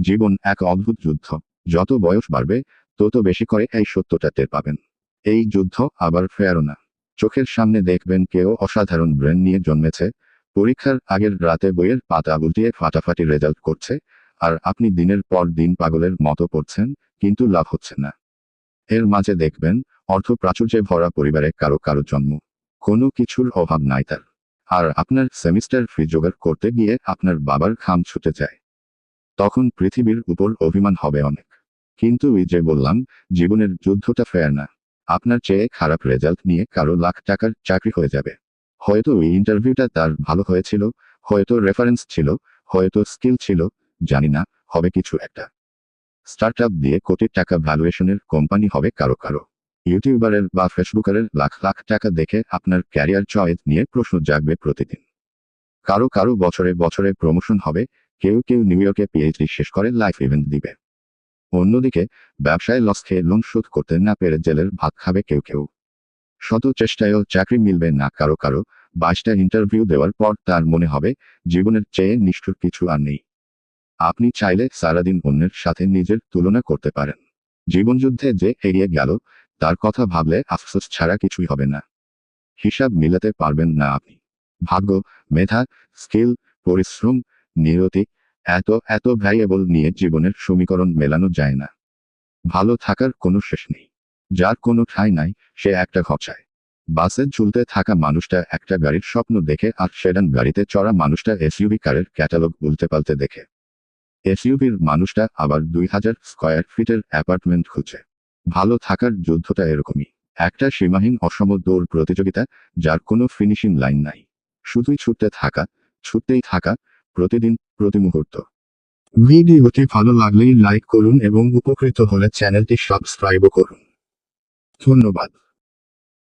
জীবন এক অদ্ভুত যুদ্ধ। যত বয়স বাড়বে, তত বেশি করে এই সত্যটা টের পাবেন। এই যুদ্ধ আবার ফেয়ারও না। চোখের সামনে দেখবেন কেউ অসাধারণ ব্রেন নিয়ে জন্মেছে, পরীক্ষার আগের রাতে বইয়ের পাতা উল্টিয়ে ফাটাফাটি রেজাল্ট করছে, আর আপনি দিনের পর দিন পাগলের মতো পড়ছেন, কিন্তু লাভ হচ্ছে না। এর মাঝে দেখবেন, অর্থ প্রাচুর্যে ভরা পরিবারে কারও কারও জন্ম। কোনো কিছুর অভাব নাই তার। আর আপনার সেমিস্টার ফি জোগাড় করতে গিয়ে আপনার বাবার খাম ছুটে যায়। তখন পৃথিবীর উপর অভিমান হবে অনেক। কিন্তু ওই যে বললাম, জীবনের যুদ্ধটা ফেয়ার না। আপনার চেয়ে খারাপ রেজাল্ট নিয়ে কারও লাখ টাকার চাকরি হয়ে যাবে। হয়তো ওই ইন্টারভিউটা তার ভালো হয়েছিল, হয়তো রেফারেন্স ছিল, হয়তো স্কিল ছিল, জানি না, হবে কিছু একটা। স্টার্ট আপ দিয়ে কোটি টাকা ভ্যালুয়েশনের কোম্পানি হবে কারও কারও। ইউটিউবারের বা ফেসবুকারের লাখ লাখ টাকা দেখে আপনার ক্যারিয়ার চয়েস নিয়ে প্রশ্ন জাগবে প্রতিদিন। কারও কারও বছরে বছরে প্রমোশন হবে কেউ কেউ নিউ ইয়র্কে পিএইচডি শেষ করে লাইফ ইভেন্ট দিবে। অন্যদিকে, ব্যবসায় লস খেয়ে লোন শোধ করতে না পেরে জেলের ভাত খাবে কেউ কেউ। শত চেষ্টায়ও চাকরি মিলবে না কারও কারও, বাইশটা ইন্টারভিউ দেওয়ার পর তার মনে হবে, জীবনের চেয়ে নিষ্ঠুর কিছু আর নেই। আপনি চাইলে সারাদিন অন্যের সাথে নিজের তুলনা করতে পারেন। জীবনযুদ্ধে যে এগিয়ে গেল, তার কথা ভাবলে আফসোস ছাড়া কিছুই হবে না। হিসাব মিলাতে পারবেন না আপনি। ভাগ্য, মেধা স্কিল পরিশ্রম নিয়তি এত এত ভ্যারিয়েবল নিয়ে জীবনের সমীকরণ মেলানো যায় না। ভালো থাকার কোনো শেষ নেই। যার কোনো ঠাঁই নাই, সে একটা ঘচায়। বাসে ঝুলতে থাকা মানুষটা একটা গাড়ির স্বপ্ন দেখে আর সেডান গাড়িতে চড়া মানুষটা এসইউভি কারের ক্যাটালগ উল্টে পাল্টে দেখে। এসইউভির মানুষটা আবার দুই হাজার স্কয়ার ফিটের অ্যাপার্টমেন্ট খুঁজে। ভালো থাকার যুদ্ধটা এরকমই। একটা সীমাহীন অসম দৌড় প্রতিযোগিতা, যার কোনো ফিনিশিং লাইন নাই। শুধুই ছুটতে থাকা, ছুটতেই থাকা প্রতিদিন, প্রতি মুহূর্ত। ভিডিওটি ভালো লাগলেই লাইক করুন এবং উপকৃত হলে চ্যানেলটি সাবস্ক্রাইবও করুন। ধন্যবাদ।